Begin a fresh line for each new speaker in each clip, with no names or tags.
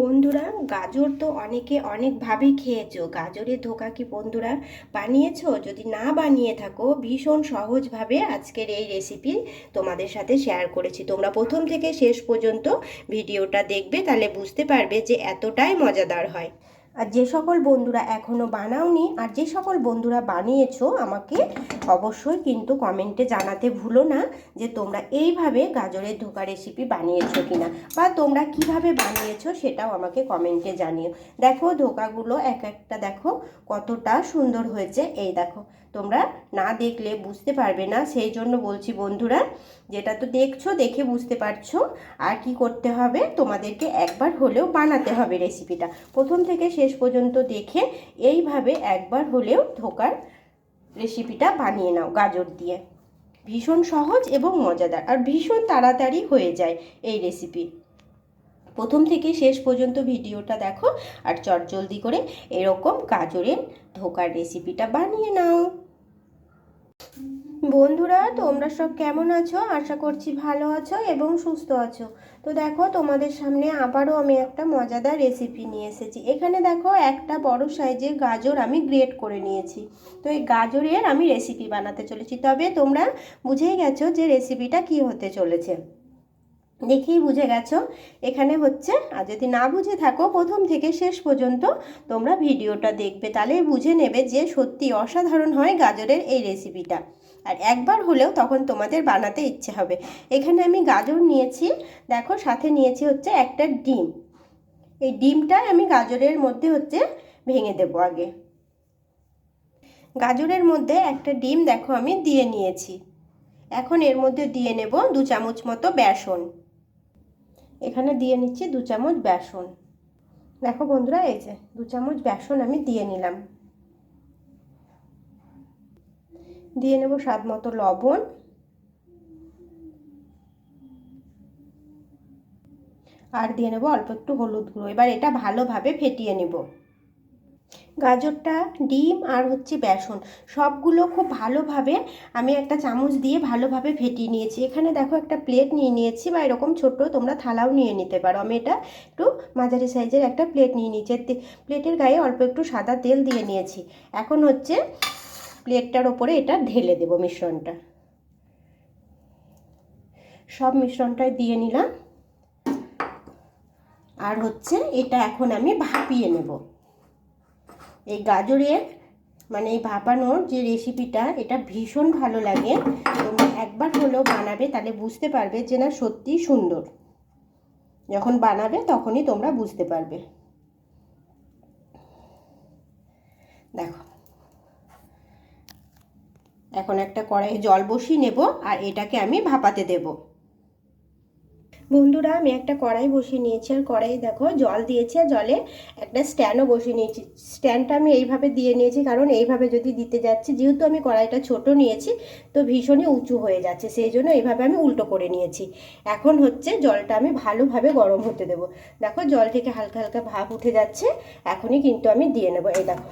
বন্ধুরা, গাজর তো অনেকে অনেকভাবে খেয়েছো। গাজরের ধোকা কি বন্ধুরা বানিয়েছো? যদি না বানিয়ে থাকো, ভীষণ সহজভাবে আজকের এই রেসিপি তোমাদের সাথে শেয়ার করেছি। তোমরা প্রথম থেকে শেষ পর্যন্ত ভিডিওটা দেখবে, তাহলে বুঝতে পারবে যে এতটাই মজাদার হয়। আর যে সকল বন্ধুরা এখনও বানাওনি আর যে সকল বন্ধুরা বানিয়েছো আমাকে অবশ্যই কিন্তু কমেন্টে জানাতে ভুলো না যে তোমরা এইভাবে গাজরের ধোকা রেসিপি বানিয়েছো কিনা বা তোমরা কীভাবে বানিয়েছো সেটাও আমাকে কমেন্টে জানিও। দেখো ধোকাগুলো এক একটা দেখো কতটা সুন্দর হয়েছে। এই দেখো তোমরা না দেখলে বুঝতে পারবে না। সেই জন্য বলছি বন্ধুরা, যেটা তো দেখছ, দেখে বুঝতে পারছ, আর কি করতে হবে, তোমাদেরকে একবার হলেও বানাতে হবে রেসিপিটা প্রথম থেকে শেষ পর্যন্ত দেখে এইভাবে একবার হলেও ধোকার রেসিপিটা বানিয়ে নাও গাজর দিয়ে। ভীষণ সহজ এবং মজাদার, আর ভীষণ তাড়াতাড়ি হয়ে যায় এই রেসিপি প্রথম থেকে শেষ পর্যন্ত ভিডিওটা দেখো, আর চটজলদি করে এরকম গাজরের ধোকার রেসিপিটা বানিয়ে নাও। বন্ধুরা, তোমরা সব কেমন আছো? আশা করছি ভালো আছো এবং সুস্থ আছো। তো দেখো, তোমাদের সামনে আবারও আমি একটা মজাদার রেসিপি নিয়ে এসেছি। এখানে দেখো, একটা বড় সাইজের গাজর আমি গ্রেট করে নিয়েছি। তো এই গাজরের আমি রেসিপি বানাতে চলেছি। তবে তোমরা বুঝেই গেছো যে রেসিপিটা কি হতে চলেছে। দেখেই বুঝে গেছো? এখানে হচ্ছে, আর যদি না বুঝে থাকো, প্রথম থেকে শেষ পর্যন্ত তোমরা ভিডিওটা দেখবে। তাহলে বুঝে নেবে যে সত্যি অসাধারণ হয় গাজরের এই রেসিপিটা আর একবার হলেও তখন তোমাদের বানাতে ইচ্ছে হবে। এখানে আমি গাজর নিয়েছি। দেখো, সাথে নিয়েছি হচ্ছে একটা ডিম। এই ডিমটা আমি গাজরের মধ্যে হচ্ছে ভেঙে দেবো আগে। গাজরের মধ্যে একটা ডিম দেখো আমি দিয়ে নিয়েছি। এখন এর মধ্যে দিয়ে নেব দু চামচ মতো বেসন। এখানে দিয়ে নিচ্ছি দু চামচ বেসন। দেখো বন্ধুরা, এই যে দু চামচ বেসন আমি দিয়ে নিলাম। দিয়ে নেব স্বাদ মতো লবণ। আর দিয়ে নেব অল্প একটু হলুদ গুঁড়ো। এবার এটা ভালোভাবে ফেটিয়ে নেব। গাজরটা, ডিম আর হচ্ছে বেসন, সবগুলো খুব ভালোভাবে আমি একটা চামচ দিয়ে ভালোভাবে ফেটিয়ে নিয়েছি। এখানে দেখো একটা প্লেট নিয়ে নিয়েছি বা এরকম ছোট তোমরা থালাও নিয়ে নিতে পারো। আমি এটা একটু মাঝারি সাইজের একটা প্লেট নিয়ে নিয়েছি। প্লেটের গায়ে অল্প একটু সাদা তেল দিয়ে নিয়েছি। এখন হচ্ছে প্লেটটার ওপরে এটা ঢেলে দেব মিশ্রণটা। সব মিশ্রণটাই দিয়ে নিলাম। আর হচ্ছে এটা এখন আমি ভাপিয়ে নেব। এই গাজরের মানে এই ভাপানোর যে রেসিপিটা, এটা ভীষণ ভালো লাগে। তোমরা একবার হলেও বানাবে, তাহলে বুঝতে পারবে যে না সত্যি সুন্দর। যখন বানাবে তখনই তোমরা বুঝতে পারবে। দেখো এখন একটা কড়াইয়ে জল বসিয়ে নেব আর এটাকে আমি ভাপাতে দেবো। বন্ধুরা, আমি একটা কড়াই বসিয়ে নিয়েছি আর কড়াইয়ে দেখো জল দিয়েছি আর জলে একটা স্ট্যান্ডও বসিয়ে নিয়েছি। স্ট্যান্ডটা আমি এইভাবে দিয়ে নিয়েছি কারণ এইভাবে যদি দিতে যাচ্ছি, যেহেতু আমি কড়াইটা ছোট নিয়েছি, তো ভীষণই উঁচু হয়ে যাচ্ছে, সেই জন্য এইভাবে আমি উল্টো করে নিয়েছি। এখন হচ্ছে জলটা আমি ভালোভাবে গরম হতে দেবো। দেখো জল থেকে হালকা হালকা ভাপ উঠে যাচ্ছে, এখনই কিন্তু আমি দিয়ে নেব, এই দেখো।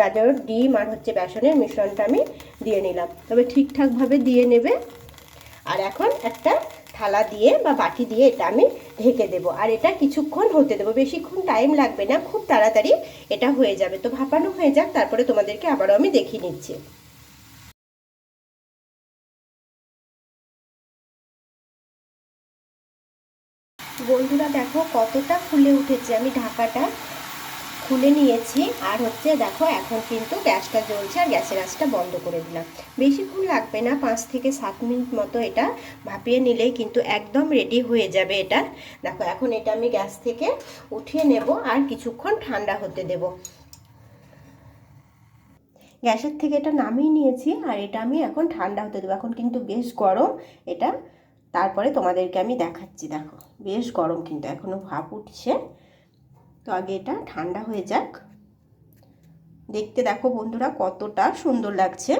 গাজর, ডিম আর হচ্ছে বেসনের মিশ্রণটা আমি দিয়ে নিলাম। তবে ঠিকঠাকভাবে দিয়ে নেবে। আর এখন একটা থালা দিয়ে বা বাটি দিয়ে এটা আমি ঢেকে দেবো। আর এটা কিছুক্ষণ হতে দেবো। বেশিক্ষণ টাইম লাগবে না। খুব তাড়াতাড়ি এটা হয়ে যাবে। তো ভাপানো হয়ে যাক, তারপরে তোমাদেরকে আবারও আমি দেখিয়ে নিচ্ছি। বন্ধুরা, দেখো কতটা ফুলে উঠেছে। আমি ঢাকাটা খুলে নিয়েছি। আর হচ্ছে দেখো, এখন কিন্তু গ্যাসটা জ্বলছে আর গ্যাসের আঁচটা বন্ধ করে দিলাম। বেশিক্ষণ লাগবে না, পাঁচ থেকে সাত মিনিট মতো এটা ভাপিয়ে নিলেই কিন্তু একদম রেডি হয়ে যাবে এটা। দেখো, এখন এটা আমি গ্যাস থেকে উঠিয়ে নেব আর কিছুক্ষণ ঠান্ডা হতে দেব। গ্যাসের থেকে এটা নামিয়ে নিয়েছি আর এটা আমি এখন ঠান্ডা হতে দেবো। এখন কিন্তু বেশ গরম এটা। তারপরে তোমাদেরকে আমি দেখাচ্ছি, দেখো। বেশ গরম কিন্তু এখনও ভাপ উঠছে। তো আগে এটা ঠান্ডা হয়ে যাক। দেখতে দেখো বন্ধুরা কতটা সুন্দর লাগছে।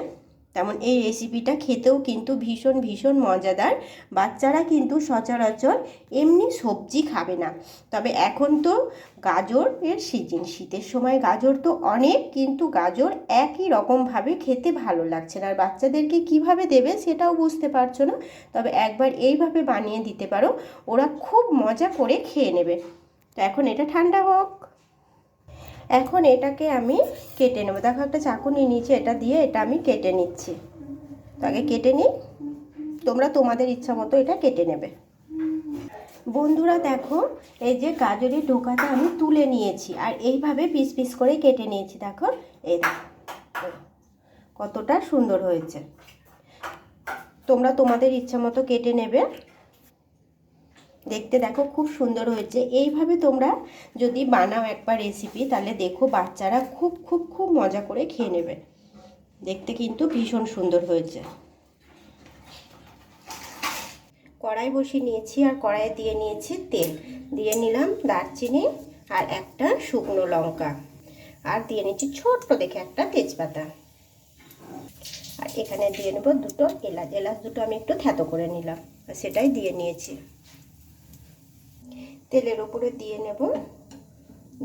তেমন এই রেসিপিটা খেতেও কিন্তু ভীষণ ভীষণ মজাদার। বাচ্চারা কিন্তু সচরাচর এমনি সবজি খাবে না। তবে এখন তো গাজর এর সিজন শীতের সময় গাজর তো অনেক, কিন্তু গাজর একই রকমভাবে খেতে ভালো লাগছে না। আর বাচ্চাদেরকে কীভাবে দেবে সেটাও বুঝতে পারছ না? তবে একবার এইভাবে বানিয়ে দিতে পারো। ওরা খুব মজা করে খেয়ে নেবে। তো এখন এটা ঠান্ডা হোক। এখন এটাকে আমি কেটে নেব। দেখো একটা চাকু নিয়ে নিচে এটা দিয়ে এটা আমি কেটে নিচ্ছি। তো আগে কেটে নিই। তোমরা তোমাদের ইচ্ছা মতো এটা কেটে নেবে। বন্ধুরা দেখো, এই যে গাজরের ডোকাটা আমি তুলে নিয়েছি আর এইভাবে পিস পিস করে কেটে নিয়েছি, দেখো। এই দেখো, কতটা সুন্দর হয়েছে। তোমরা তোমাদের ইচ্ছা মতো কেটে নেবে। দেখতে দেখো, খুব সুন্দর হয়েছে। এইভাবে তোমরা যদি বানাও একবার রেসিপি তাহলে দেখো বাচ্চারা খুব খুব খুব মজা করে খেয়ে নেবে। দেখতে কিন্তু ভীষণ সুন্দর হয়েছে। কড়াই বসিয়ে নিয়েছি আর কড়াইয়ে দিয়ে নিয়েছি তেল। দিয়ে নিলাম দারচিনি আর একটা শুকনো লঙ্কা। আর দিয়ে নিচ্ছি ছোট্ট দেখে একটা তেজপাতা। আর এখানে দিয়ে নেব দুটো এলাচ। এলাচ দুটো আমি একটু থ্যাতো করে নিলাম। সেটাই দিয়ে নিয়েছি। তেলের উপরে দিয়ে নেব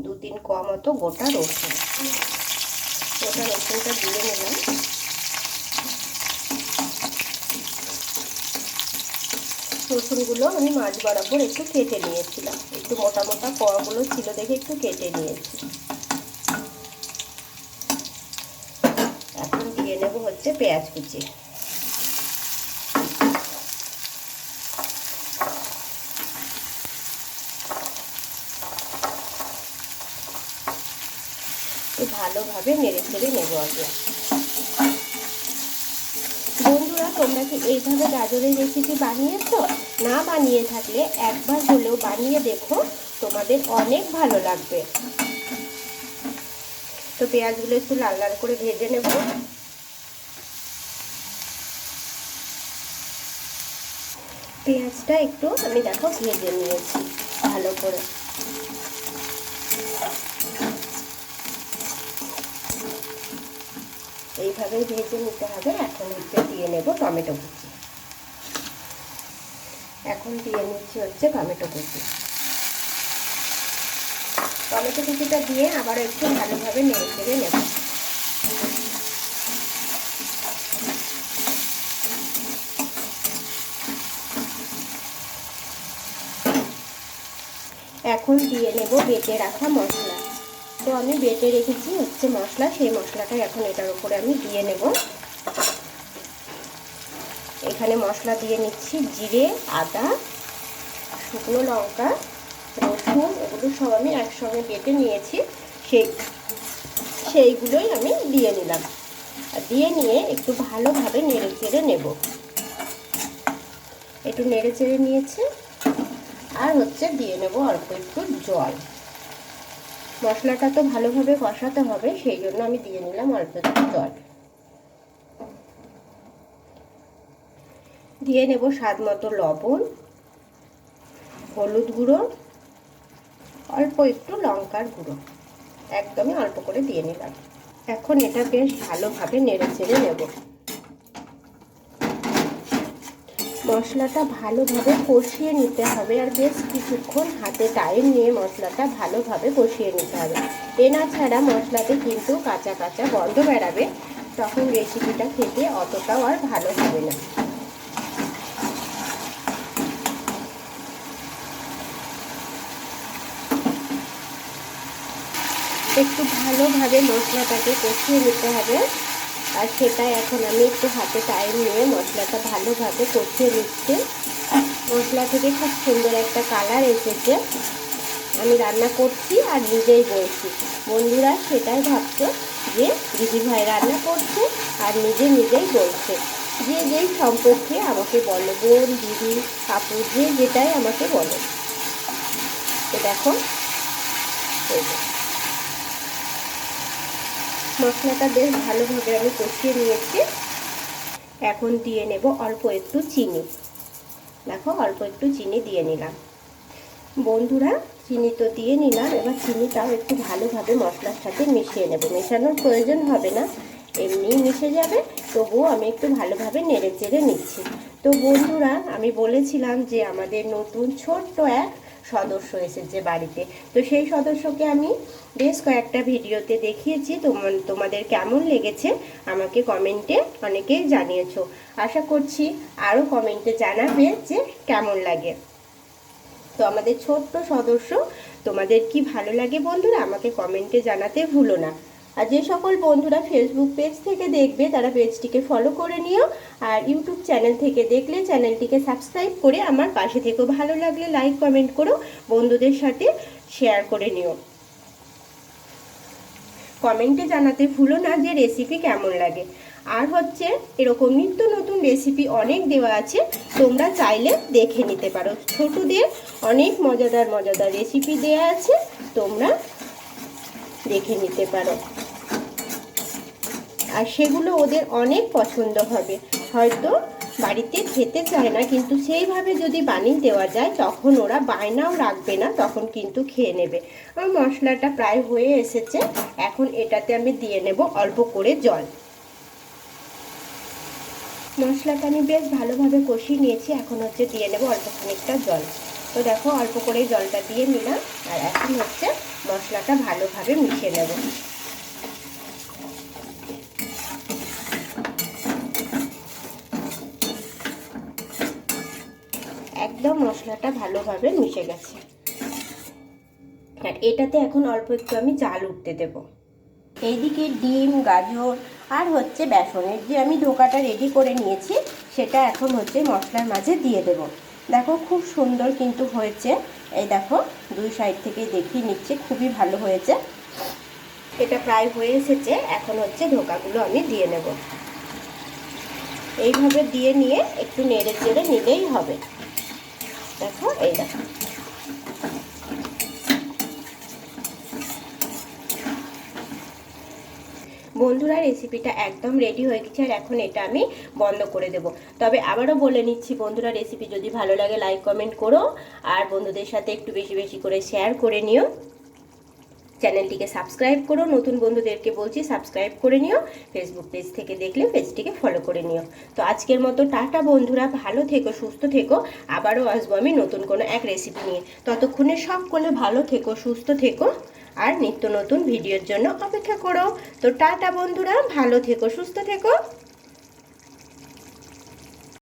দু তিন ক মতো গোটা রসুন। গোটা রসুনটা দিয়ে নিলাম। রসুনগুলো আমি মাছ বরাবর একটু কেটে নিয়েছিলাম। একটু মোটা মোটা কড়গুলো ছিল দেখে একটু কেটে নিয়েছি। এখন দিয়ে নেব হচ্ছে পেঁয়াজ কুচি। ভালোভাবে নেড়ে ছেড়ে নেব আগে। বন্ধুরা, তোমরা কি এইভাবে গাজরের রেসিপি বানিয়েছ? না বানিয়ে থাকলে একবার হলেও বানিয়ে দেখো, তোমাদের অনেক ভালো লাগবে। তো পেঁয়াজগুলো একটু লাল লাল করে ভেজে নেব। পেঁয়াজটা একটু, আমি দেখো, ভেজে নিয়েছি ভালো করে। এইভাবেই ভেজে নিতে হবে, এখন হচ্ছে দিয়ে নেব টমেটো কুচি। এখন দিয়ে নিচ্ছি হচ্ছে টমেটো কুচি। টমেটো কুচিটা দিয়ে আবার একটু ভালোভাবে নেড়ে চেড়ে নেব। এখন দিয়ে নেব বেটে রাখা মশলা। তো আমি বেটে রেখেছি হচ্ছে মশলা, সেই মশলাটা এখন এটার উপরে আমি দিয়ে নেব। এখানে মশলা দিয়ে নিচ্ছি জিরে, আদা, শুকনো লঙ্কা, রসুন, এগুলো সব আমি একসঙ্গে বেটে নিয়েছি, সেই, সেইগুলোই আমি দিয়ে নিলাম। দিয়ে নিয়ে একটু ভালোভাবে নেড়ে চেড়ে নেব। একটু নেড়ে চেড়ে নিয়েছি, আর হচ্ছে দিয়ে নেব অল্প একটু জল। মশলাটা তো ভালোভাবে কষাতে হবে, সেই জন্য আমি দিয়ে নিলাম অল্প একটু জল। দিয়ে নেব স্বাদ মতো লবণ, হলুদ গুঁড়ো, অল্প একটু লঙ্কার গুঁড়ো। একদমই অল্প করে দিয়ে নিলাম। এখন এটা বেশ ভালোভাবে নেড়ে চেড়ে নেব। মশলাটা ভালোভাবে কষিয়ে নিতে হবে আর বেশ কিছুক্ষণ হাতে টাইম নিয়ে মশলাটা ভালোভাবে কষিয়ে নিতে হবে। এ না ছাড়া মশলাতে কিন্তু কাঁচা কাঁচা গন্ধ বেড়াবে তখন রেসিপিটা খেতে অতটাও আর ভালো হবে না। একটু ভালোভাবে মশলাটাকে কষিয়ে নিতে হবে। আর সেটা এখন আমি একটু হাতে টাইম নিয়ে মশলাটা ভালোভাবে কষিয়ে নিচ্ছি। মশলা থেকে খুব সুন্দর একটা কালার এসেছে। আমি রান্না করছি আর নিজেই বলছি। বন্ধুরা সেটাই ভাবছ যে দিদিভাই রান্না করছে আর নিজে নিজেই বলছে। যে যেই সম্পর্কে আমাকে বলো, বোন, দিদি কাপু যে যেটাই আমাকে বলো। তো দেখো মশলাটা বেশ ভালোভাবে আমি কষিয়ে নিয়েছি। এখন দিয়ে নেব অল্প একটু চিনি। দেখো, অল্প একটু চিনি দিয়ে নিলাম। বন্ধুরা, চিনি তো দিয়ে নিলাম, এবার চিনিটাও একটু ভালোভাবে মশলার সাথে মিশিয়ে নেব। মেশানোর প্রয়োজন হবে না, এমনিই মিশে যাবে, তবুও আমি একটু ভালোভাবে নেড়ে চেড়ে নিচ্ছি। তো বন্ধুরা, আমি বলেছিলাম যে আমাদের নতুন ছোট্ট এক সদস্য এসেছে বাড়িতে। তো সেই সদস্যকে আমি বেশ কয়েকটা ভিডিওতে দেখিয়েছি। তোমাদের কেমন লেগেছে আমাকে কমেন্টে অনেকেই জানিয়েছো। আশা করছি আরও কমেন্টে জানাবে যে কেমন লাগে। তো আমাদের ছোট্ট সদস্য, তোমাদের কি ভালো লাগে বন্ধুরা, আমাকে কমেন্টে জানাতে ভুলো না। আর যে সকল বন্ধুরা ফেসবুক পেজ থেকে দেখবে, তারা পেজটিকে ফলো করে নিও আর ইউটিউব চ্যানেল থেকে দেখলে চ্যানেলটিকে সাবস্ক্রাইব করে আমার পাশে থেকেও ভালো লাগলে লাইক কমেন্ট করো, বন্ধুদের সাথে শেয়ার করে নিও। কমেন্টে জানাতে ভুলো না যে রেসিপি কেমন লাগে। আর হচ্ছে, এরকম নিত্য নতুন রেসিপি অনেক দেওয়া আছে, তোমরা চাইলে দেখে নিতে পারো। ছোটদের অনেক মজাদার মজাদার রেসিপি দেওয়া আছে, তোমরা দেখে নিতে পারো। আর সেগুলো ওদের অনেক পছন্দ হবে। হয়তো বাড়িতে খেতে চায় না, কিন্তু সেইভাবে যদি বানিয়ে দেওয়া যায়, তখন ওরা বায়নাও রাখবে না, তখন কিন্তু খেয়ে নেবে। আমার মশলাটা প্রায় হয়ে এসেছে, এখন এটাতে আমি দিয়ে নেব অল্প করে জল। মশলাটা আমি বেশ ভালোভাবে কষিয়ে নিয়েছি, এখন হচ্ছে দিয়ে নেব অল্প খানিকটা জল। তো দেখো, অল্প করে জলটা দিয়ে নিলাম, আর এখন হচ্ছে মশলাটা ভালোভাবে মিশিয়ে নেব একদম মশলাটা ভালোভাবে মিশে গেছে। আর এটাতে এখন অল্প একটু আমি জাল উঠতে দেব। এইদিকে ডিম, গাজর আর হচ্ছে বেসনের যে আমি ধোকাটা রেডি করে নিয়েছি, সেটা এখন হচ্ছে মশলার মাঝে দিয়ে দেব। দেখো খুব সুন্দর কিন্তু হয়েছে। এই দেখো, দুই সাইড থেকে দেখিয়ে নিচ্ছে, খুবই ভালো হয়েছে। এটা প্রায় হয়ে এসেছে, এখন হচ্ছে ধোকাগুলো আমি দিয়ে নেব। এইভাবে দিয়ে নিয়ে একটু নেড়ে চেড়ে নিলেই হবে। দেখো, এই দেখো। বন্ধুরা রেসিপিটা একদম রেডি হয়ে গেছে আর এখন এটা আমি বন্ধ করে দেব। তবে আবারও বলে নিচ্ছি, বন্ধুরা রেসিপি যদি ভালো লাগে লাইক কমেন্ট করো। আর বন্ধুদের সাথে একটু বেশি বেশি করে শেয়ার করে নিও। চ্যানেলটিকে সাবস্ক্রাইব করো। নতুন বন্ধুদেরকে বলছি, সাবস্ক্রাইব করে নিও। ফেসবুক পেজ থেকে দেখলে পেজটিকে ফলো করে নিও। তো আজকের মতো টাটা বন্ধুরা, ভালো থেকো, সুস্থ থেকো। আবারও আসব আমি নতুন কোনো এক রেসিপি নিয়ে। ততক্ষণে সকলে ভালো থেকো, সুস্থ থেকো। আর নিত্য নতুন ভিডিওর জন্য অপেক্ষা করো। তো টাটা বন্ধুরা, ভালো থেকো, সুস্থ থেকো।